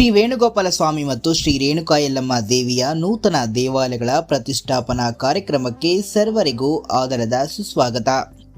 ಶ್ರೀ ವೇಣುಗೋಪಾಲ ಸ್ವಾಮಿ ಮತ್ತು ಶ್ರೀ ರೇಣುಕಾ ಯಲ್ಲಮ್ಮ ದೇವಿಯ ನೂತನ ದೇವಾಲಯಗಳ ಪ್ರತಿಷ್ಠಾಪನಾ ಕಾರ್ಯಕ್ರಮಕ್ಕೆ ಸರ್ವರಿಗೂ ಆದರದ ಸುಸ್ವಾಗತ.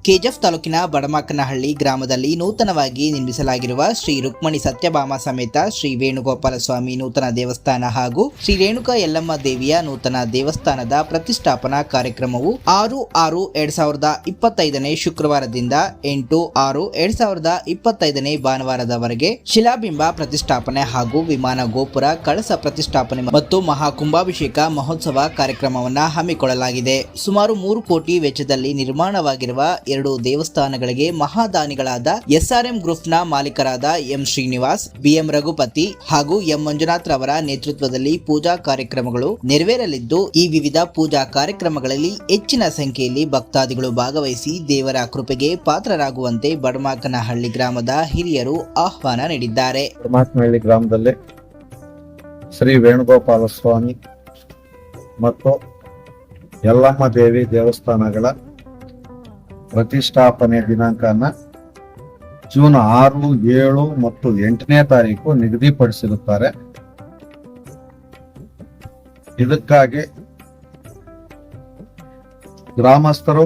ಕೆಜೆಫ್ ತಾಲೂಕಿನ ಬಡಮಾಕನಹಳ್ಳಿ ಗ್ರಾಮದಲ್ಲಿ ನೂತನವಾಗಿ ನಿರ್ಮಿಸಲಾಗಿರುವ ಶ್ರೀ ರುಕ್ಮಣಿ ಸತ್ಯಭಾಮ ಸಮೇತ ಶ್ರೀ ವೇಣುಗೋಪಾಲ ಸ್ವಾಮಿ ನೂತನ ದೇವಸ್ಥಾನ ಹಾಗೂ ಶ್ರೀ ರೇಣುಕಾ ಯಲ್ಲಮ್ಮ ದೇವಿಯ ನೂತನ ದೇವಸ್ಥಾನದ ಪ್ರತಿಷ್ಠಾಪನಾ ಕಾರ್ಯಕ್ರಮವು ಆರು ಆರು ಎರಡ್ ಸಾವಿರದ ಇಪ್ಪತ್ತೈದನೇ ಶುಕ್ರವಾರದಿಂದ ಎಂಟು ಆರು ಎರಡ್ ಸಾವಿರದ ಇಪ್ಪತ್ತೈದನೇ ಭಾನುವಾರದವರೆಗೆ ಶಿಲಾಬಿಂಬ ಪ್ರತಿಷ್ಠಾಪನೆ ಹಾಗೂ ವಿಮಾನ ಗೋಪುರ, ಕಳಸ ಪ್ರತಿಷ್ಠಾಪನೆ ಮತ್ತು ಮಹಾಕುಂಭಾಭಿಷೇಕ ಮಹೋತ್ಸವ ಕಾರ್ಯಕ್ರಮವನ್ನು ಹಮ್ಮಿಕೊಳ್ಳಲಾಗಿದೆ. ಸುಮಾರು ಮೂರು ಕೋಟಿ ವೆಚ್ಚದಲ್ಲಿ ನಿರ್ಮಾಣವಾಗಿರುವ ಎರಡು ದೇವಸ್ಥಾನಗಳಿಗೆ ಮಹಾದಾನಿಗಳಾದ ಎಸ್ಆರ್ಎಂ ಗ್ರೂಪ್ನ ಮಾಲೀಕರಾದ ಎಂ ಶ್ರೀನಿವಾಸ್, ಬಿಎಂ ರಘುಪತಿ ಹಾಗೂ ಎಂ ಮಂಜುನಾಥ್ ರವರ ನೇತೃತ್ವದಲ್ಲಿ ಪೂಜಾ ಕಾರ್ಯಕ್ರಮಗಳು ನೆರವೇರಲಿದ್ದು, ಈ ವಿವಿಧ ಪೂಜಾ ಕಾರ್ಯಕ್ರಮಗಳಲ್ಲಿ ಹೆಚ್ಚಿನ ಸಂಖ್ಯೆಯಲ್ಲಿ ಭಕ್ತಾದಿಗಳು ಭಾಗವಹಿಸಿ ದೇವರ ಕೃಪೆಗೆ ಪಾತ್ರರಾಗುವಂತೆ ಬಡಮಾಕನಹಳ್ಳಿ ಗ್ರಾಮದ ಹಿರಿಯರು ಆಹ್ವಾನ ನೀಡಿದ್ದಾರೆ. ಗ್ರಾಮದಲ್ಲಿ ಶ್ರೀ ವೇಣುಗೋಪಾಲ ಸ್ವಾಮಿ ಮತ್ತು ಯಲ್ಲಮ್ಮ ದೇವಿ ದೇವಸ್ಥಾನಗಳ ಪ್ರತಿಷ್ಠಾಪನೆ ದಿನಾಂಕನ ಜೂನ್ ಆರು, ಏಳು ಮತ್ತು ಎಂಟನೇ ತಾರೀಕು ನಿಗದಿಪಡಿಸಿರುತ್ತಾರೆ. ಇದಕ್ಕಾಗಿ ಗ್ರಾಮಸ್ಥರು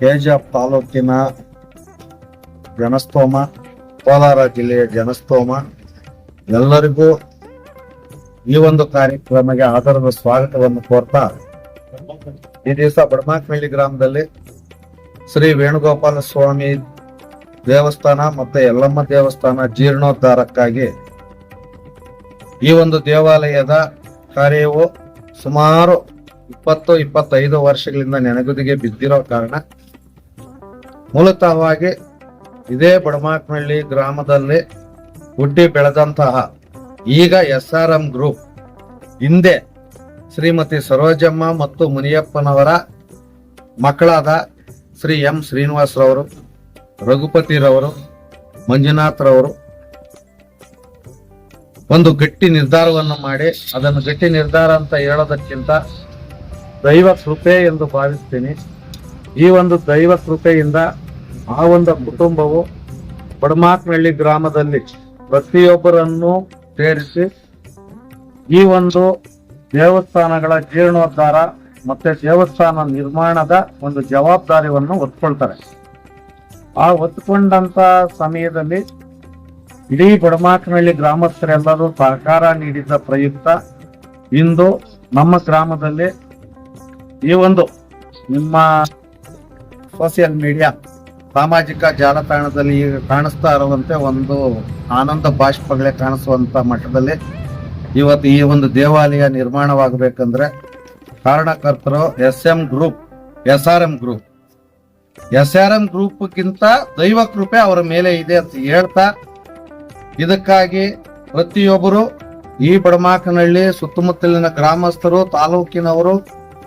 ಕೆಜಿಎಫ್ ತಾಲೂಕಿನ ಜನಸ್ತೋಮ, ಕೋಲಾರ ಜಿಲ್ಲೆಯ ಜನಸ್ತೋಮ, ಎಲ್ಲರಿಗೂ ಈ ಒಂದು ಕಾರ್ಯಕ್ರಮಕ್ಕೆ ಆಧಾರದ ಸ್ವಾಗತವನ್ನು ಕೋರ್ತಾ ಈ ದಿವಸ ಬಡಮಾಕ್ಮಳ್ಳಿ ಗ್ರಾಮದಲ್ಲಿ ಶ್ರೀ ವೇಣುಗೋಪಾಲ ಸ್ವಾಮಿ ದೇವಸ್ಥಾನ ಮತ್ತೆ ಯಲ್ಲಮ್ಮ ದೇವಸ್ಥಾನ ಜೀರ್ಣೋದ್ಧಾರಕ್ಕಾಗಿ ಈ ಒಂದು ದೇವಾಲಯದ ಕಾರ್ಯವು ಸುಮಾರು ಇಪ್ಪತ್ತು, ಇಪ್ಪತ್ತೈದು ವರ್ಷಗಳಿಂದ ನೆನಗುದಿಗೆ ಬಿದ್ದಿರೋ ಕಾರಣ ಮೂಲತಃವಾಗಿ ಇದೇ ಬಡಮಾಕ್ಮಳ್ಳಿ ಗ್ರಾಮದಲ್ಲಿ ಹುಟ್ಟಿ ಬೆಳೆದಂತಹ ಈಗ ಎಸ್ ಆರ್ ಎಂ ಗ್ರೂಪ್ ಹಿಂದೆ ಶ್ರೀಮತಿ ಸರೋಜಮ್ಮ ಮತ್ತು ಮುನಿಯಪ್ಪನವರ ಮಕ್ಕಳಾದ ಶ್ರೀ ಎಂ ಶ್ರೀನಿವಾಸರವರು, ರಘುಪತಿರವರು, ಮಂಜುನಾಥ್ರವರು. ಒಂದು ಗಟ್ಟಿ ನಿರ್ಧಾರವನ್ನು ಮಾಡಿ, ಅದನ್ನು ಗಟ್ಟಿ ನಿರ್ಧಾರ ಅಂತ ಹೇಳೋದಕ್ಕಿಂತ ದೈವ ಕೃಪೆ ಎಂದು ಭಾವಿಸ್ತೀನಿ. ಈ ಒಂದು ದೈವ ಕೃಪೆಯಿಂದ ಆ ಒಂದು ಕುಟುಂಬವು ಬಡಮಾಕ್ನಹಳ್ಳಿ ಗ್ರಾಮದಲ್ಲಿ ಪ್ರತಿಯೊಬ್ಬರನ್ನು ಸೇರಿಸಿ ಈ ಒಂದು ದೇವಸ್ಥಾನಗಳ ಜೀರ್ಣೋದ್ಧಾರ ಮತ್ತೆ ದೇವಸ್ಥಾನ ನಿರ್ಮಾಣದ ಒಂದು ಜವಾಬ್ದಾರಿಯನ್ನು ಹೊತ್ಕೊಳ್ತಾರೆ. ಆ ಹೊತ್ಕೊಂಡಂತ ಸಮಯದಲ್ಲಿ ಇಡೀ ಬಡಮಾಕನಹಳ್ಳಿ ಗ್ರಾಮಸ್ಥರೆಲ್ಲರೂ ಸಹಕಾರ ನೀಡಿದ್ದ ಪ್ರಯುಕ್ತ ಇಂದು ನಮ್ಮ ಗ್ರಾಮದಲ್ಲಿ ಈ ಒಂದು ನಿಮ್ಮ ಸೋಷಿಯಲ್ ಮೀಡಿಯಾ ಸಾಮಾಜಿಕ ಜಾಲತಾಣದಲ್ಲಿ ಈಗ ಕಾಣಿಸ್ತಾ ಇರುವಂತೆ ಒಂದು ಆನಂದ ಬಾಷ್ಪಗಳೇ ಕಾಣಿಸುವಂತ ಮಟ್ಟದಲ್ಲಿ ಇವತ್ತು ಈ ಒಂದು ದೇವಾಲಯ ನಿರ್ಮಾಣವಾಗಬೇಕಂದ್ರೆ ಕಾರಣಕರ್ತರು S M group S R M group. S R M ಗ್ರೂಪ್ಗಿಂತ ದೈವ ಕೃಪೆ ಅವರ ಮೇಲೆ ಇದೆ ಅಂತ ಹೇಳ್ತಾ, ಇದಕ್ಕಾಗಿ ಪ್ರತಿಯೊಬ್ಬರು ಈ ಬಡಮಾಕನಹಳ್ಳಿ ಸುತ್ತಮುತ್ತಲಿನ ಗ್ರಾಮಸ್ಥರು, ತಾಲೂಕಿನವರು,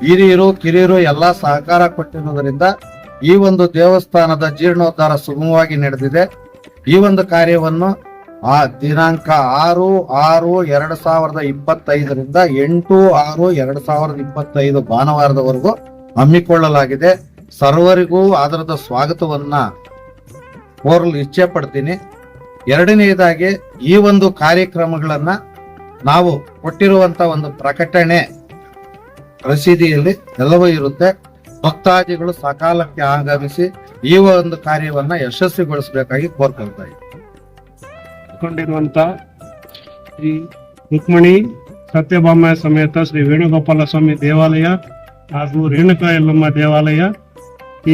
ಹಿರಿಯರು, ಕಿರಿಯರು ಎಲ್ಲ ಸಹಕಾರ ಕೊಟ್ಟಿರುವುದರಿಂದ ಈ ಒಂದು ದೇವಸ್ಥಾನದ ಜೀರ್ಣೋದ್ಧಾರ ಸುಗಮವಾಗಿ ನಡೆದಿದೆ. ಈ ಒಂದು ಕಾರ್ಯವನ್ನು ಆ ದಿನಾಂಕ ಆರು ಆರು, ಎರಡ್ ಸಾವಿರದ ಇಪ್ಪತ್ತೈದರಿಂದ ಎಂಟು, ಆರು, ಎರಡ್ ಸಾವಿರದ ಇಪ್ಪತ್ತೈದು ಭಾನುವಾರದವರೆಗೂ ಹಮ್ಮಿಕೊಳ್ಳಲಾಗಿದೆ. ಸರ್ವರಿಗೂ ಅದರದ ಸ್ವಾಗತವನ್ನ ಕೋರಲು ಇಚ್ಛೆ ಪಡ್ತೀನಿ. ಎರಡನೆಯದಾಗಿ ಈ ಒಂದು ಕಾರ್ಯಕ್ರಮಗಳನ್ನ ನಾವು ಕೊಟ್ಟಿರುವಂತ ಒಂದು ಪ್ರಕಟಣೆ ರಸೀದಿಯಲ್ಲಿ ಎಲ್ಲವೂ ಇರುತ್ತೆ. ಭಕ್ತಾದಿಗಳು ಸಕಾಲಕ್ಕೆ ಆಗಮಿಸಿ ಈ ಒಂದು ಕಾರ್ಯವನ್ನ ಯಶಸ್ವಿಗೊಳಿಸಬೇಕಾಗಿ ಕೋರ್ಕೊಳ್ತಾ ಇದ್ದೀನಿ. ಕೊಂಡಿರುವಂತ ಶ್ರೀ ರುಕ್ಮಣಿ ಸತ್ಯಭಾಮ ಸಮೇತ ಶ್ರೀ ವೇಣುಗೋಪಾಲ ಸ್ವಾಮಿ ದೇವಾಲಯ ಹಾಗೂ ರೇಣುಕಾ ಯಲ್ಲಮ್ಮ ದೇವಾಲಯ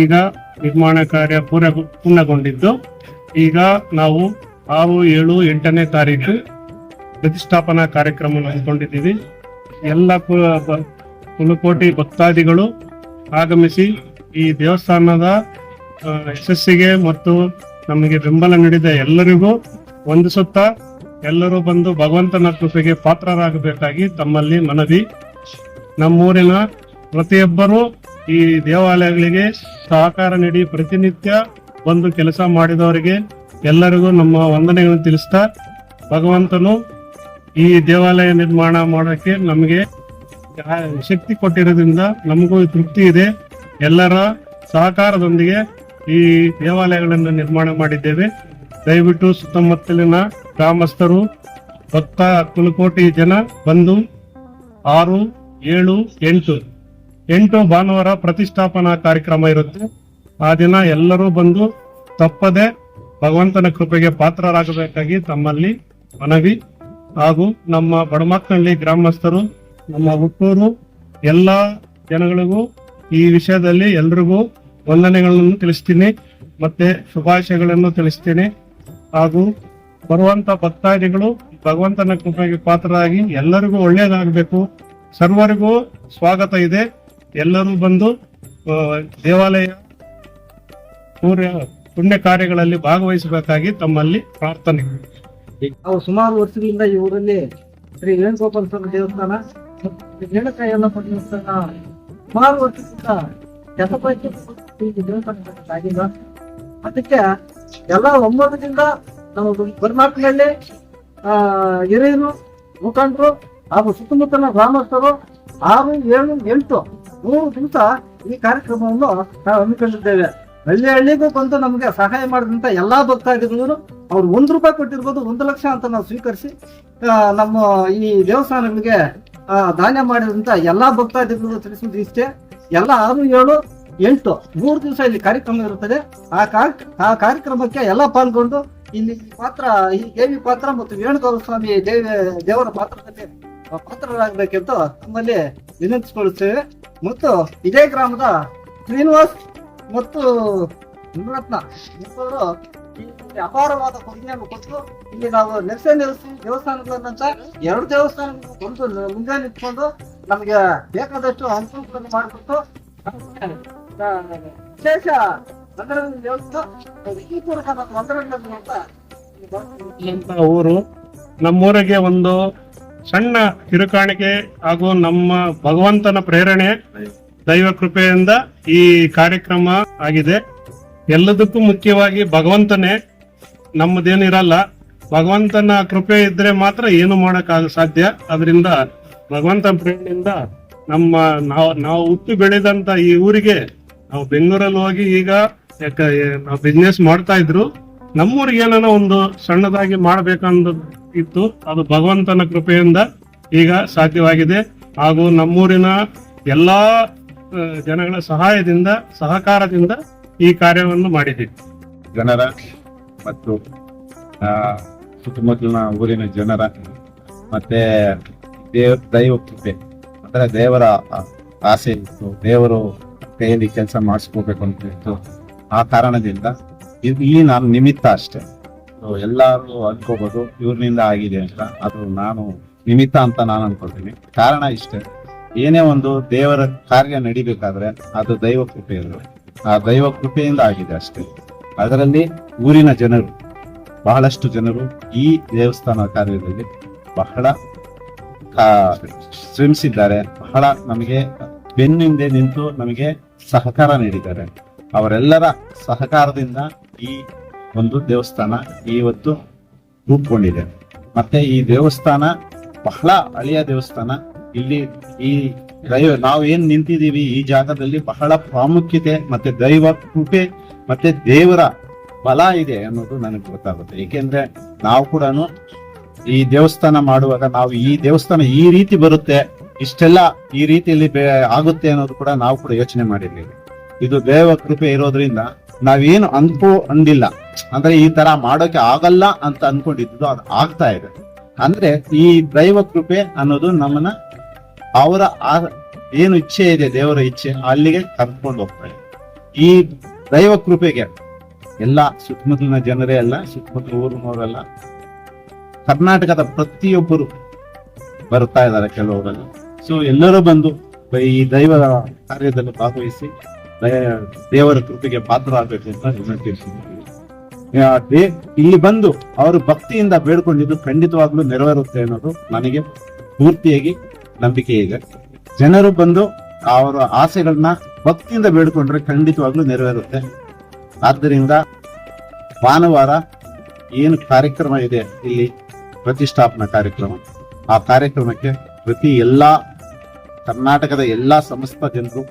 ಈಗ ನಿರ್ಮಾಣ ಕಾರ್ಯ ಪೂರ್ಣ ಪೂರ್ಣಗೊಂಡಿದ್ದು, ಈಗ ನಾವು ಆರು, ಏಳು, ಎಂಟನೇ ತಾರೀಕು ಪ್ರತಿಷ್ಠಾಪನಾ ಕಾರ್ಯಕ್ರಮ ಹಮ್ಮಿಕೊಂಡಿದ್ದೀವಿ. ಎಲ್ಲ ಕುಲಕೋಟಿ ಭಕ್ತಾದಿಗಳು ಆಗಮಿಸಿ ಈ ದೇವಸ್ಥಾನದ ಯಶಸ್ಸಿಗೆ ಮತ್ತು ನಮಗೆ ಬೆಂಬಲ ನೀಡಿದ ಎಲ್ಲರಿಗೂ ವಂದಿಸುತ್ತಾ ಎಲ್ಲರೂ ಬಂದು ಭಗವಂತನ ಕೃಪೆಗೆ ಪಾತ್ರರಾಗಬೇಕಾಗಿ ತಮ್ಮಲ್ಲಿ ಮನವಿ. ನಮ್ಮೂರಿನ ಪ್ರತಿಯೊಬ್ಬರೂ ಈ ದೇವಾಲಯಗಳಿಗೆ ಸಹಕಾರ ನೀಡಿ ಪ್ರತಿನಿತ್ಯ ಬಂದು ಕೆಲಸ ಮಾಡಿದವರಿಗೆ ಎಲ್ಲರಿಗೂ ನಮ್ಮ ವಂದನೆಗಳನ್ನು ತಿಳಿಸ್ತಾ ಭಗವಂತನು ಈ ದೇವಾಲಯ ನಿರ್ಮಾಣ ಮಾಡೋಕ್ಕೆ ನಮಗೆ ಶಕ್ತಿ ಕೊಟ್ಟಿರೋದ್ರಿಂದ ನಮಗೂ ತೃಪ್ತಿ ಇದೆ. ಎಲ್ಲರ ಸಹಕಾರದೊಂದಿಗೆ ಈ ದೇವಾಲಯಗಳನ್ನು ನಿರ್ಮಾಣ ಮಾಡಿದ್ದೇವೆ. ದಯವಿಟ್ಟು ಸುತ್ತಮುತ್ತಲಿನ ಗ್ರಾಮಸ್ಥರು, ಭಕ್ತ ಕುಲಕೋಟಿ ಜನ ಬಂದು ಆರು, ಏಳು, ಎಂಟು ಎಂಟು ಭಾನುವಾರ ಪ್ರತಿಷ್ಠಾಪನಾ ಕಾರ್ಯಕ್ರಮ ಇರುತ್ತೆ. ಆ ದಿನ ಎಲ್ಲರೂ ಬಂದು ತಪ್ಪದೆ ಭಗವಂತನ ಕೃಪೆಗೆ ಪಾತ್ರರಾಗಬೇಕಾಗಿ ತಮ್ಮಲ್ಲಿ ಮನವಿ ಹಾಗೂ ನಮ್ಮ ಬಡಮಕ್ಕಳ್ಳಿ ಗ್ರಾಮಸ್ಥರು, ನಮ್ಮ ಹುಟ್ಟೂರು ಎಲ್ಲ ಜನಗಳಿಗೂ ಈ ವಿಷಯದಲ್ಲಿ ಎಲ್ರಿಗೂ ವಂದನೆಗಳನ್ನು ತಿಳಿಸ್ತೀನಿ. ಮತ್ತೆ ಶುಭಾಶಯಗಳನ್ನು ತಿಳಿಸ್ತೀನಿ. ಹಾಗೂ ಬರುವಂತ ಭಕ್ತಾದಿಗಳು ಭಗವಂತನ ಕೃಪೆಗೆ ಪಾತ್ರರಾಗಿ ಎಲ್ಲರಿಗೂ ಒಳ್ಳೆಯದಾಗಬೇಕು ಸರ್ವರಿಗೂ ಸ್ವಾಗತ ಇದೆ. ಎಲ್ಲರೂ ಬಂದು ದೇವಾಲಯ ಪೂರ್ಯ ಪುಣ್ಯ ಕಾರ್ಯಗಳಲ್ಲಿ ಭಾಗವಹಿಸಬೇಕಾಗಿ ತಮ್ಮಲ್ಲಿ ಪ್ರಾರ್ಥನೆ ನಾವು ಸುಮಾರು ವರ್ಷಗಳಿಂದ ಈ ಊರಲ್ಲಿ ಶ್ರೀ ವೇಣುಗೋಪಾಲ ಸ್ವಾಮಿ ದೇವಸ್ಥಾನ ಸುಮಾರು ವರ್ಷದಿಂದ ದೇವಸ್ಥಾನ ಅದಕ್ಕೆ ಎಲ್ಲ ಒಮ್ಮತದಿಂದ ನಮ್ಮ ಕರ್ನಾಟಕದಲ್ಲಿ ಹಿರಿಯರು, ಮುಖಂಡರು ಹಾಗೂ ಸುತ್ತಮುತ್ತಲಿನ ಗ್ರಾಮಸ್ಥರು ಆರು, ಏಳು, ಎಂಟು, ಮೂರು ದಿವಸ ಈ ಕಾರ್ಯಕ್ರಮವನ್ನು ನಾವು ಹಮ್ಮಿಕೊಂಡಿದ್ದೇವೆ. ಹಳ್ಳಿ ಹಳ್ಳಿಗೂ ಬಂದು ನಮಗೆ ಸಹಾಯ ಮಾಡಿದಂತ ಎಲ್ಲಾ ಭಕ್ತಾದಿಗಳು ಅವ್ರು ಒಂದು ರೂಪಾಯಿ ಕೊಟ್ಟಿರ್ಬೋದು, ಒಂದು ಲಕ್ಷ ಅಂತ ನಾವು ಸ್ವೀಕರಿಸಿ ನಮ್ಮ ಈ ದೇವಸ್ಥಾನಗಳಿಗೆ ದಾನ ಮಾಡಿದಂತ ಎಲ್ಲಾ ಭಕ್ತಾದಿಗಳು ತಿಳಿಸಿದ ಇಷ್ಟೇ. ಎಲ್ಲ ಆರು, ಏಳು ಎಂಟು, ಮೂರು ದಿವಸ ಇಲ್ಲಿ ಕಾರ್ಯಕ್ರಮ ಇರುತ್ತದೆ. ಆ ಆ ಕಾರ್ಯಕ್ರಮಕ್ಕೆ ಎಲ್ಲ ಪಾಲ್ಗೊಂಡು ಇಲ್ಲಿ ಪಾತ್ರ, ಈ ದೇವಿ ಪಾತ್ರ ಮತ್ತು ವೇಣುಗೋಪಾಲ ಸ್ವಾಮಿ ದೇವಿ, ದೇವರ ಪಾತ್ರದಲ್ಲಿ ಪಾತ್ರರಾಗಬೇಕೆಂದು ನಮ್ಮಲ್ಲಿ ವಿನಂತಿಸಿಕೊಳ್ಳುತ್ತೇವೆ. ಮತ್ತು ಇದೇ ಗ್ರಾಮದ ಶ್ರೀನಿವಾಸ್ ಮತ್ತು ನವರತ್ನ ಇಬ್ಬರು ಅಪಾರವಾದ ಕೊಡುಗೆಯನ್ನು ಕೊಟ್ಟು ಇಲ್ಲಿ ನಾವು ನೆಲೆಸೆ ನೆಲೆಸಿ ದೇವಸ್ಥಾನಗಳನ್ನಂತ ಎರಡು ದೇವಸ್ಥಾನ ಮುಂದೆ ನಿಂತ್ಕೊಂಡು ನಮಗೆ ಬೇಕಾದಷ್ಟು ಅನುಕೂಲಗಳನ್ನು ಮಾಡಿಕೊಟ್ಟು ವಿಶೇಷ? ಊರು ನಮ್ಮೂರಿಗೆ ಒಂದು ಸಣ್ಣ ಕಿರುಕಾಣಿಕೆ ಹಾಗೂ ನಮ್ಮ ಭಗವಂತನ ಪ್ರೇರಣೆ ದೈವ ಕೃಪೆಯಿಂದ ಈ ಕಾರ್ಯಕ್ರಮ ಆಗಿದೆ. ಎಲ್ಲದಕ್ಕೂ ಮುಖ್ಯವಾಗಿ ಭಗವಂತನೇ ನಮ್ಮದೇನಿರಲ್ಲ ಭಗವಂತನ ಕೃಪೆ ಇದ್ರೆ ಮಾತ್ರ ಏನು ಮಾಡೋಕ್ಕಾಗ ಸಾಧ್ಯ. ಅದರಿಂದ ಭಗವಂತನ ಪ್ರೇರಣೆಯಿಂದ ನಮ್ಮ ನಾವು ನಾವು ಹುಟ್ಟು ಬೆಳೆದಂತ ಈ ಊರಿಗೆ ನಾವು ಬೆಂಗಳೂರಲ್ಲಿ ಹೋಗಿ ಈಗ ನಾವು ಬಿಸ್ನೆಸ್ ಮಾಡ್ತಾ ಇದ್ರು, ನಮ್ಮೂರಿಗೆ ಏನೋ ಒಂದು ಸಣ್ಣದಾಗಿ ಮಾಡ್ಬೇಕಂದ ಇತ್ತು, ಅದು ಭಗವಂತನ ಕೃಪೆಯಿಂದ ಈಗ ಸಾಧ್ಯವಾಗಿದೆ. ಹಾಗೂ ನಮ್ಮೂರಿನ ಎಲ್ಲಾ ಜನಗಳ ಸಹಾಯದಿಂದ, ಸಹಕಾರದಿಂದ ಈ ಕಾರ್ಯವನ್ನು ಮಾಡಿದ್ದೀವಿ. ಜನರ ಮತ್ತು ಸುತ್ತಮುತ್ತಲಿನ ಊರಿನ ಜನರ ಮತ್ತೆ ದೇವ, ದೈವ ಕೃಪೆ, ಅಂದ್ರೆ ದೇವರ ಆಸೆ ಇತ್ತು. ದೇವರು ಕೈಯಲ್ಲಿ ಕೆಲಸ ಮಾಡಿಸ್ಕೋಬೇಕು ಅಂತ ಇತ್ತು ಆ ಕಾರಣದಿಂದ ಈ ನಾನು ನಿಮಿತ್ತ ಅಷ್ಟೇ. ಎಲ್ಲರೂ ಅನ್ಕೋಬಹುದು ಇವ್ರಿನಿಂದ ಆಗಿದೆ ಅಂತ. ಅದು ನಾನು ನಿಮಿತ್ತ ಅಂತ ನಾನು ಅನ್ಕೊಳ್ತೀನಿ ಕಾರಣ ಇಷ್ಟೇ. ಏನೇ ಒಂದು ದೇವರ ಕಾರ್ಯ ನಡಿಬೇಕಾದ್ರೆ ಅದು ದೈವ ಕೃಪೆ ಇರಬೇಕು ಆ ದೈವ ಕೃಪೆಯಿಂದ ಆಗಿದೆ ಅಷ್ಟೇ. ಅದರಲ್ಲಿ ಊರಿನ ಜನರು, ಬಹಳಷ್ಟು ಜನರು ಈ ದೇವಸ್ಥಾನ ಕಾರ್ಯದಲ್ಲಿ ಬಹಳ ಶ್ರಮಿಸಿದ್ದಾರೆ. ಬಹಳ ನಮಗೆ ಬೆನ್ನಿಂದೆ ನಿಂತು ನಮಗೆ ಸಹಕಾರ ನೀಡಿದ್ದಾರೆ. ಅವರೆಲ್ಲರ ಸಹಕಾರದಿಂದ ಈ ಒಂದು ದೇವಸ್ಥಾನ ಇವತ್ತು ರೂಪುಗೊಂಡಿದೆ. ಮತ್ತೆ ಈ ದೇವಸ್ಥಾನ ಬಹಳ ಹಳೆಯ ದೇವಸ್ಥಾನ. ಇಲ್ಲಿ ಈ ದೈವ, ನಾವು ಏನ್ ನಿಂತಿದ್ದೀವಿ ಈ ಜಾಗದಲ್ಲಿ ಬಹಳ ಪ್ರಾಮುಖ್ಯತೆ ಮತ್ತೆ ದೈವ ಕೃಪೆ ಮತ್ತೆ ದೇವರ ಬಲ ಇದೆ ಅನ್ನೋದು ನನಗೆ ಗೊತ್ತಾಗುತ್ತೆ. ಏಕೆಂದ್ರೆ ನಾವು ಕೂಡ ಈ ದೇವಸ್ಥಾನ ಮಾಡುವಾಗ ನಾವು ಈ ದೇವಸ್ಥಾನ ಈ ರೀತಿ ಬರುತ್ತೆ ಇಷ್ಟೆಲ್ಲ ಈ ರೀತಿಯಲ್ಲಿ ಆಗುತ್ತೆ ಅನ್ನೋದು ಕೂಡ ನಾವು ಕೂಡ ಯೋಚನೆ ಮಾಡಿರ್ಲಿಲ್ಲ. ಇದು ದೇವ ಕೃಪೆ ಇರೋದ್ರಿಂದ ನಾವೇನು ಅನ್ಕೋ ಅಂದಿಲ್ಲ. ಅಂದ್ರೆ ಈ ತರ ಮಾಡೋಕೆ ಆಗಲ್ಲ ಅಂತ ಅನ್ಕೊಂಡಿದ್ದು ಅದು ಆಗ್ತಾ ಇದೆ. ಅಂದ್ರೆ ಈ ದೈವ ಕೃಪೆ ಅನ್ನೋದು ನಮ್ಮನ್ನ ಅವರ ಏನು ಇಚ್ಛೆ ಇದೆ, ದೇವರ ಇಚ್ಛೆ, ಅಲ್ಲಿಗೆ ಕರ್ಕೊಂಡು ಹೋಗ್ತಾ ಇದೆ. ಈ ದೈವ ಕೃಪೆಗೆ ಎಲ್ಲ ಸುತ್ತಮುತ್ತಲಿನ ಜನರೇ ಅಲ್ಲ, ಸುತ್ತಮುತ್ತಲ ಊರಿನವರೆಲ್ಲ ಕರ್ನಾಟಕದ ಪ್ರತಿಯೊಬ್ಬರು ಬರ್ತಾ ಇದ್ದಾರೆ ಕೆಲವರೆಲ್ಲ. ಸೊ ಎಲ್ಲರೂ ಬಂದು ಈ ದೈವ ಕಾರ್ಯದಲ್ಲಿ ಭಾಗವಹಿಸಿ ದೇವರ ಕೃಪೆಗೆ ಪಾತ್ರರಾಗಬೇಕು ಅಂತ ವಿನಂತಿಸಿದ್ದೀವಿ ಇಲ್ಲಿ ಬಂದು ಅವರು ಭಕ್ತಿಯಿಂದ ಬೇಡ್ಕೊಂಡಿದ್ದು ಖಂಡಿತವಾಗ್ಲೂ ನೆರವೇರುತ್ತೆ ಅನ್ನೋದು ನನಗೆ ಪೂರ್ತಿಯಾಗಿ ನಂಬಿಕೆ ಇದೆ. ಜನರು ಬಂದು ಅವರ ಆಸೆಗಳನ್ನ ಭಕ್ತಿಯಿಂದ ಬೇಡ್ಕೊಂಡ್ರೆ ಖಂಡಿತವಾಗ್ಲೂ ನೆರವೇರುತ್ತೆ. ಆದ್ದರಿಂದ ಭಾನುವಾರ ಏನು ಕಾರ್ಯಕ್ರಮ ಇದೆ, ಇಲ್ಲಿ ಪ್ರತಿಷ್ಠಾಪನಾ ಕಾರ್ಯಕ್ರಮ. ಆ ಕಾರ್ಯಕ್ರಮಕ್ಕೆ ಪ್ರತಿ ಎಲ್ಲಾ ಕರ್ನಾಟಕದ ಎಲ್ಲಾ ಸಮಸ್ತ ಜನರು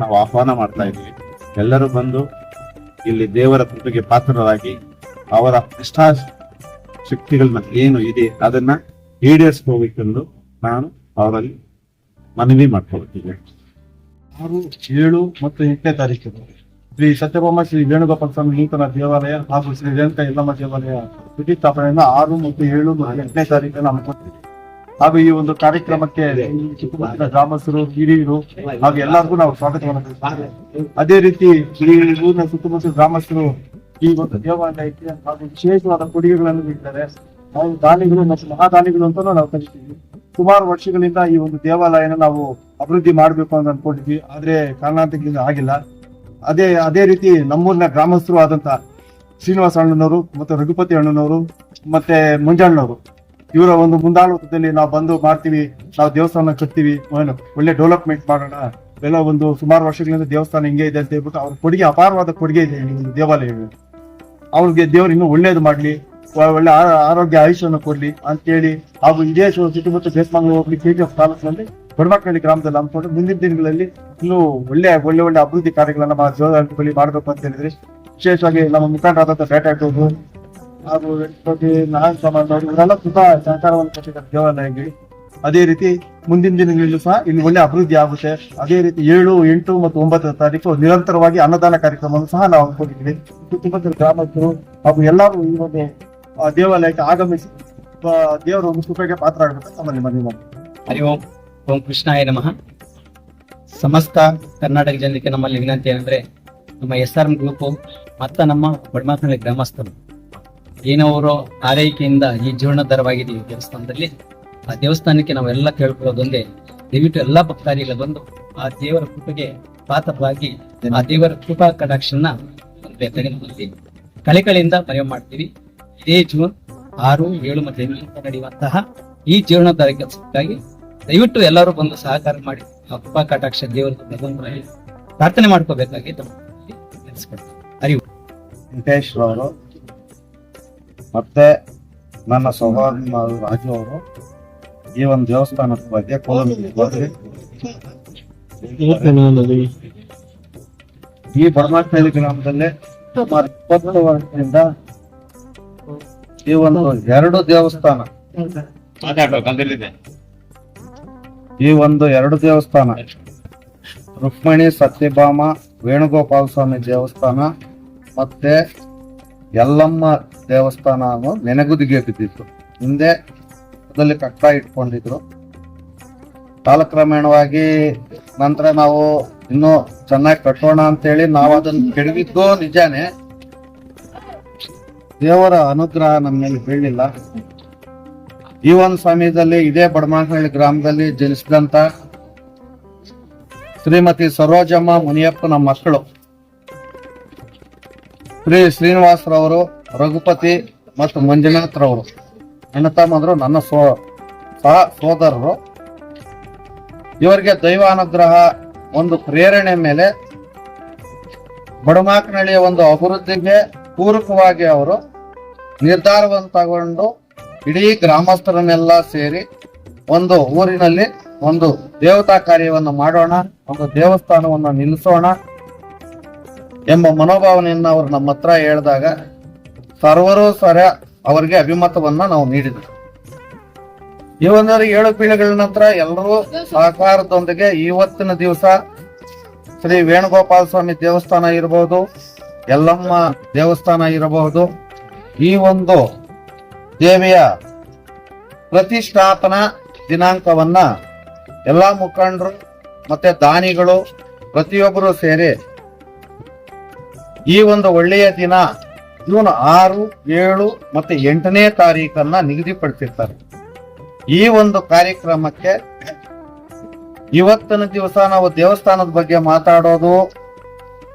ನಾವು ಆಹ್ವಾನ ಮಾಡ್ತಾ ಇದ್ದೀವಿ ಎಲ್ಲರೂ ಬಂದು ಇಲ್ಲಿ ದೇವರ ಕೃಪೆಗೆ ಪಾತ್ರರಾಗಿ ಅವರ ಇಷ್ಟ ಶಕ್ತಿಗಳನ್ನ ಏನು ಇದೆ ಅದನ್ನ ಈಡೇರಿಸ್ಕೋಬೇಕೆಂದು ನಾನು ಅವರಲ್ಲಿ ಮನವಿ ಮಾಡ್ಕೊಳ್ತೀನಿ. ಆರು, ಏಳು ಮತ್ತು ಎಂಟನೇ ತಾರೀಕು ಶ್ರೀ ಸತ್ಯಭಾಮ ಶ್ರೀ ವೇಣುಗೋಪಾಲ ಸ್ವಾಮಿ ನೂತನ ದೇವಾಲಯ ಹಾಗೂ ಶ್ರೀ ರೇಣುಕಾ ಯಲ್ಲಮ್ಮ ದೇವಾಲಯ ಪ್ರತಿಷ್ಠಾಪನೆಯಿಂದ ಆರು ಮತ್ತು ಏಳು ಮತ್ತು ಎಂಟನೇ ತಾರೀಕನ್ನು ಹಮ್ಮಿಕೊಂಡಿದೆ ಹಾಗೂ ಈ ಒಂದು ಕಾರ್ಯಕ್ರಮಕ್ಕೆ ಸುತ್ತಮುತ್ತಲಿನ ಗ್ರಾಮಸ್ಥರು ಹಿರಿಯರು ಹಾಗೂ ಎಲ್ಲರಿಗೂ ನಾವು ಸ್ವಾಗತವನ್ನು ಅದೇ ರೀತಿ ಊರಿನ ಸುತ್ತಮುತ್ತಲ ಗ್ರಾಮಸ್ಥರು ಈ ಒಂದು ದೇವಾಲಯಕ್ಕೆ ಹಾಗೂ ವಿಶೇಷವಾದ ಕೊಡುಗೆಗಳನ್ನು ನೀಡಿದ್ದಾರೆ. ನಾವು ದಾನಿಗಳು ಮತ್ತು ಮಹಾದಾನಿಗಳು ಅಂತ ನಾವು ಕರಿತೀವಿ. ಸುಮಾರು ವರ್ಷಗಳಿಂದ ಈ ಒಂದು ದೇವಾಲಯನ ನಾವು ಅಭಿವೃದ್ಧಿ ಮಾಡಬೇಕು ಅಂತ ಅನ್ಕೊಂಡಿದ್ವಿ. ಆದ್ರೆ ಕಾರಣಾಂತರಗಳಿಂದ ಆಗಿಲ್ಲ. ಅದೇ ಅದೇ ರೀತಿ ನಮ್ಮೂರಿನ ಗ್ರಾಮಸ್ಥರು ಆದಂತ ಶ್ರೀನಿವಾಸ ಅಣ್ಣನವರು ಮತ್ತು ರಘುಪತಿ ಅಣ್ಣನವರು ಮತ್ತೆ ಮಂಜಣ್ಣವರು ಇವರ ಒಂದು ಮುಂದಾಳತ್ವದಲ್ಲಿ ನಾವು ಬಂದು ಮಾಡ್ತೀವಿ, ನಾವು ದೇವಸ್ಥಾನ ಕಟ್ತೀವಿ ಒಳ್ಳೆ ಡೆವಲಪ್ಮೆಂಟ್ ಮಾಡೋಣ. ಎಲ್ಲ ಒಂದು ಸುಮಾರು ವರ್ಷಗಳಿಂದ ದೇವಸ್ಥಾನ ಹಿಂಗೆ ಇದೆ ಅಂತ ಹೇಳ್ಬಿಟ್ಟು ಅವ್ರ ಕೊಡುಗೆ ಅಪಾರವಾದ ಕೊಡುಗೆ ಇದೆ ದೇವಾಲಯಗಳು ಅವ್ರಿಗೆ ದೇವರು ಇನ್ನೂ ಒಳ್ಳೇದು ಮಾಡ್ಲಿ, ಒಳ್ಳೆ ಆರೋಗ್ಯ ಆಯುಷ್ಯವನ್ನು ಕೊಡ್ಲಿ ಅಂತೇಳಿ ಹಾಗೂ ಇದೇ ಸುತ್ತಮುತ್ತ ಬೇಸ್ಮಂಗ್ಳೂರು ಹೋಗ್ಲಿ ಕೆ ಜಿ ಎಫ್ ತಾಲೂಕಿನಲ್ಲಿ ಬಡಮಕ್ಕಳ್ಳಿ ಗ್ರಾಮದಲ್ಲಿ ಅಂದ್ಕೊಂಡು ಮುಂದಿನ ದಿನಗಳಲ್ಲಿ ಇನ್ನೂ ಒಳ್ಳೆ ಒಳ್ಳೆ ಒಳ್ಳೆ ಅಭಿವೃದ್ಧಿ ಕಾರ್ಯಗಳನ್ನ ಮಾಡಬೇಕು ಅಂತ ಹೇಳಿದ್ರೆ, ವಿಶೇಷವಾಗಿ ನಮ್ಮ ಮುಖಂಡರಾದಂತ ಬೇಟೆ ಹಾಕೋದು ಹಾಗೂ ನಾನ್ ನಾರಾಯಣ ಸ್ವಾಮಿ ಅವರು ಇವರೆಲ್ಲ ತುಂಬಾ ಸಹಕಾರವನ್ನು ಕೊಟ್ಟಿದ್ದಾರೆ ದೇವಾಲಯಕ್ಕೆ ಅದೇ ರೀತಿ ಮುಂದಿನ ದಿನಗಳಲ್ಲೂ ಸಹ ಇಲ್ಲಿ ಒಳ್ಳೆ ಅಭಿವೃದ್ಧಿ ಆಗುತ್ತೆ. ಅದೇ ರೀತಿ ಏಳು, ಎಂಟು ಮತ್ತು ಒಂಬತ್ತು ತಾರೀಕು ನಿರಂತರವಾಗಿ ಅನ್ನದಾನ ಕಾರ್ಯಕ್ರಮವನ್ನು ಸಹ ನಾವು ಹಮ್ಮಿಕೊಂಡಿದ್ದೀವಿ. ಸುತ್ತಮುತ್ತಲ ಗ್ರಾಮಸ್ಥರು ಹಾಗೂ ಎಲ್ಲರೂ ಈ ಒಂದು ದೇವಾಲಯಕ್ಕೆ ಆಗಮಿಸಿ ದೇವರ ಒಂದು ಕೃಪೆಗೆ ಪಾತ್ರ ಆಗಬೇಕು ನಮ್ಮಲ್ಲಿ ಮನವಿ ಮಾಡಿ ಹರಿ ಓಂ ಓಂ ಕೃಷ್ಣಾಯ ನಮಃ. ಸಮಸ್ತ ಕರ್ನಾಟಕ ಜನರಿಗೆ ನಮ್ಮಲ್ಲಿ ವಿನಂತಿ ಏನಂದ್ರೆ, ನಮ್ಮ ಎಸ್ ಆರ್ ಎಂ ಗ್ರೂಪು ಮತ್ತು ನಮ್ಮ ಬಡಮಾತನಹಳ್ಳಿ ಗ್ರಾಮಸ್ಥರು. ಏನವರು ಆರೈಕೆಯಿಂದ ಈ ಜೀರ್ಣೋದ್ಧಾರವಾಗಿದೆ ಈ ದೇವಸ್ಥಾನದಲ್ಲಿ, ಆ ದೇವಸ್ಥಾನಕ್ಕೆ ನಾವೆಲ್ಲ ಕೇಳ್ಕೊಳ್ಳೋದೊಂದೇ, ದಯವಿಟ್ಟು ಎಲ್ಲಾ ಭಕ್ತಾದಿಗಳು ಬಂದು ಆ ದೇವರ ಕೃಪೆಗೆ ಪಾತ್ರವಾಗಿ, ಆ ದೇವರ ಕೃಪಾ ಕಟಾಕ್ಷನ್ನ ನಮ್ಮಲ್ಲಿ ಕಳೆಕಳೆಯಿಂದ ಮನವಿ ಮಾಡ್ತೀವಿ. ಇದೇ ಜೂನ್ ಆರು, ಏಳು ಮತ್ತು ಎಂಟು ನಡೆಯುವಂತಹ ಈ ಜೀರ್ಣೋದ್ಧಾರ ಕೆಲಸಕ್ಕಾಗಿ ದಯವಿಟ್ಟು ಎಲ್ಲರೂ ಬಂದು ಸಹಕಾರ ಮಾಡಿ, ಆ ಕೃಪಾ ಕಟಾಕ್ಷ ದೇವರ ಪ್ರಾರ್ಥನೆ ಮಾಡ್ಕೋಬೇಕಾಗಿ ಅರಿವು ವೆಂಕಟೇಶ್ವರ ಮತ್ತೆ ನನ್ನ ಸಹೋದರ ರಾಜು ಅವರು ಈ ಒಂದು ದೇವಸ್ಥಾನದ ಬಗ್ಗೆ ಈ ಬಡಮಾಕ್ನಳ್ಳಿ ಗ್ರಾಮದಲ್ಲಿ ಸುಮಾರು ಇಪ್ಪತ್ತು ವರ್ಷದಿಂದ ಈ ಒಂದು ಎರಡು ದೇವಸ್ಥಾನ. ಈ ಒಂದು ಎರಡು ದೇವಸ್ಥಾನ ರುಕ್ಮಿಣಿ ಸತ್ಯಭಾಮ ವೇಣುಗೋಪಾಲ ಸ್ವಾಮಿ ದೇವಸ್ಥಾನ ಮತ್ತೆ ಯಲ್ಲಮ್ಮ ದೇವಸ್ಥಾನ ಅನ್ನೋ ನೆನಗುದಿಗೆ ಬಿದ್ದಿತ್ತು ಹಿಂದೆ ಅದರಲ್ಲಿ ಕಟ್ಟ ಇಟ್ಕೊಂಡಿದ್ರು. ಕಾಲಕ್ರಮೇಣವಾಗಿ ನಂತರ ನಾವು ಇನ್ನೂ ಚೆನ್ನಾಗಿ ಕಟ್ಟೋಣ ಅಂತೇಳಿ ನಾವು ಅದನ್ನು ಕೆಡವಿದ್ದು ನಿಜಾನೇ, ದೇವರ ಅನುಗ್ರಹ ನಮ್ಮ ಮೇಲೆ ಬೀಳಲಿಲ್ಲ ಈ ಒಂದು ಸಮಯದಲ್ಲಿ ಇದೇ ಬಡಮಾನಹಳ್ಳಿ ಗ್ರಾಮದಲ್ಲಿ ಜನಿಸಿದಂತ ಶ್ರೀಮತಿ ಸರೋಜಮ್ಮ ಮುನಿಯಪ್ಪ ನಮ್ಮ ಮಕ್ಕಳು. ಶ್ರೀ ಶ್ರೀನಿವಾಸರವರು, ರಘುಪತಿ ಮತ್ತು ಮಂಜುನಾಥ್ರವರು. ಅಣ್ಣ ತಮ್ಮಂದ್ರು, ನನ್ನ ಸೋ, ಸಹ ಸೋದರರು. ಇವರಿಗೆ ದೈವಾನುಗ್ರಹ ಒಂದು ಪ್ರೇರಣೆ ಮೇಲೆ ಬಡಮಾಕನಹಳ್ಳಿಯ ಒಂದು ಅಭಿವೃದ್ಧಿಗೆ ಪೂರಕವಾಗಿ ಅವರು ನಿರ್ಧಾರವನ್ನು ತಗೊಂಡು ಇಡೀ ಗ್ರಾಮಸ್ಥರನ್ನೆಲ್ಲ ಸೇರಿ ಒಂದು ಊರಿನಲ್ಲಿ ಒಂದು ದೇವತಾ ಕಾರ್ಯವನ್ನು ಮಾಡೋಣ, ಒಂದು ದೇವಸ್ಥಾನವನ್ನು ನಿಲ್ಲಿಸೋಣ. ಎಂಬ ಮನೋಭಾವನೆಯನ್ನು ಅವರು ನಮ್ಮ ಹತ್ರ ಹೇಳಿದಾಗ ಸರ್ವರು ಸರ ಅವರಿಗೆ ಅಭಿಮತವನ್ನ ನಾವು ನೀಡಿದ್ವಿ ಈ ಒಂದು ಏಳು ಪೀಳಿಗೆಗಳ ನಂತರ ಎಲ್ಲರೂ ಸಹಕಾರದೊಂದಿಗೆ ಇವತ್ತಿನ ದಿವಸ ಶ್ರೀ ವೇಣುಗೋಪಾಲ ಸ್ವಾಮಿ ದೇವಸ್ಥಾನ ಇರಬಹುದು ಎಲ್ಲಮ್ಮ ದೇವಸ್ಥಾನ ಇರಬಹುದು. ಈ ಒಂದು ದೇವಿಯ ಪ್ರತಿಷ್ಠಾಪನಾ ದಿನಾಂಕವನ್ನ ಎಲ್ಲ ಮುಖಂಡರು ಮತ್ತೆ ದಾನಿಗಳು ಪ್ರತಿಯೊಬ್ಬರು ಸೇರಿ ಈ ಒಂದು ಒಳ್ಳೆಯ ದಿನ ಜೂನ್ ಆರು, ಏಳು ಮತ್ತೆ ಎಂಟನೇ ತಾರೀಕನ್ನ ನಿಗದಿಪಡಿಸಿರ್ತಾರೆ. ಈ ಒಂದು ಕಾರ್ಯಕ್ರಮಕ್ಕೆ ಇವತ್ತಿನ ದಿವಸ ನಾವು ದೇವಸ್ಥಾನದ ಬಗ್ಗೆ ಮಾತಾಡೋದು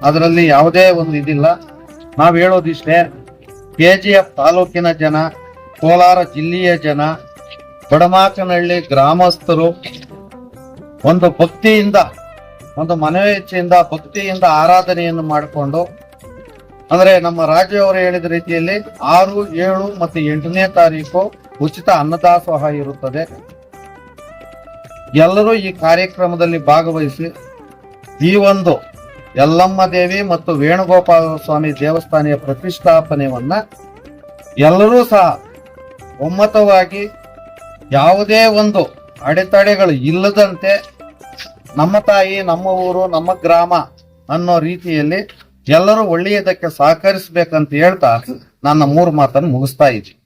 ಅದರಲ್ಲಿ ಯಾವುದೇ ಒಂದು ಇದಿಲ್ಲ. ನಾವು ಹೇಳೋದಿಷ್ಟೇ ಕೆ ಜಿ ಎಫ್ ತಾಲೂಕಿನ ಜನ, ಕೋಲಾರ ಜಿಲ್ಲೆಯ ಜನ ಬಡಮಾಚನಹಳ್ಳಿ ಗ್ರಾಮಸ್ಥರು ಒಂದು ಭಕ್ತಿಯಿಂದ, ಒಂದು ಮನವೇಚ್ಛೆಯಿಂದ ಭಕ್ತಿಯಿಂದ ಆರಾಧನೆಯನ್ನು ಮಾಡಿಕೊಂಡು ಅಂದ್ರೆ ನಮ್ಮ ರಾಜ್ಯ ಅವರು ಹೇಳಿದ ರೀತಿಯಲ್ಲಿ ಆರು, ಏಳು ಮತ್ತು ಎಂಟನೇ ತಾರೀಕು ಉಚಿತ ಅನ್ನದಾಸೋಹ ಇರುತ್ತದೆ. ಎಲ್ಲರೂ ಈ ಕಾರ್ಯಕ್ರಮದಲ್ಲಿ ಭಾಗವಹಿಸಿ ಈ ಒಂದು ಯಲ್ಲಮ್ಮ ದೇವಿ ಮತ್ತು ವೇಣುಗೋಪಾಲ ಸ್ವಾಮಿ ದೇವಸ್ಥಾನದ ಪ್ರತಿಷ್ಠಾಪನೆಯನ್ನ ಎಲ್ಲರೂ ಸಹ ಒಮ್ಮತವಾಗಿ ಯಾವುದೇ ಒಂದು ಅಡೆತಡೆಗಳು ಇಲ್ಲದಂತೆ ನಮ್ಮ ತಾಯಿ, ನಮ್ಮ ಊರು, ನಮ್ಮ ಗ್ರಾಮ ಅನ್ನೋ ರೀತಿಯಲ್ಲಿ ಎಲ್ಲರೂ ಒಳ್ಳೆಯದಕ್ಕೆ ಸಹಕರಿಸಬೇಕಂತ ಹೇಳ್ತಾ ನನ್ನ ಮೂರು ಮಾತನ್ನು ಮುಗಿಸ್ತಾ ಇದ್ದೀನಿ.